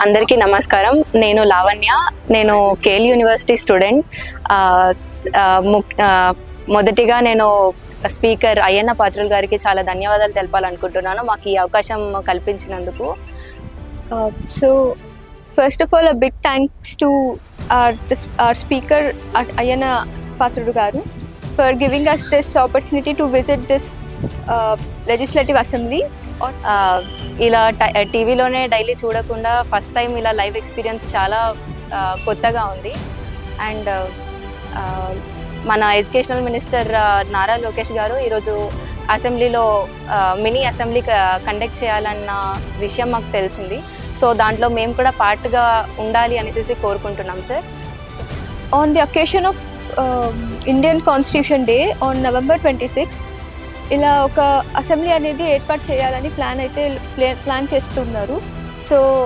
అందరికీ నమస్కారం. నేను లావణ్య. నేను కేల్ యూనివర్సిటీ స్టూడెంట్. మొదటిగా నేను స్పీకర్ అయ్యన్న పాత్రుల్ గారికి చాలా ధన్యవాదాలు తెలపాలనుకుంటున్నాను. మాకు ఈ అవకాశం కల్పించినందుకు. So first of all big thanks to our our speaker this, Ayyanna Patrudu గారు for giving us for opportunity to visit this legislative assembly ఇలా టీవీలోనే డైలీ చూడకుండా ఫస్ట్ టైం ఇలా లైవ్ ఎక్స్పీరియన్స్ చాలా కొత్తగా ఉంది. అండ్ మన ఎడ్యుకేషనల్ మినిస్టర్ నారా లోకేష్ గారు ఈరోజు అసెంబ్లీలో మినీ అసెంబ్లీ కండక్ట్ చేయాలన్న విషయం మాకు తెలిసింది. సో దాంట్లో మేము కూడా పార్ట్గా ఉండాలి అనేసి కోరుకుంటున్నాం sir on the occasion of Indian constitution day on November twenty six ఇలా ఒక అసెంబ్లీ అనేది ఏర్పాటు చేయాలని ప్లాన్ అయితే ప్లాన్ చేస్తున్నారు. సో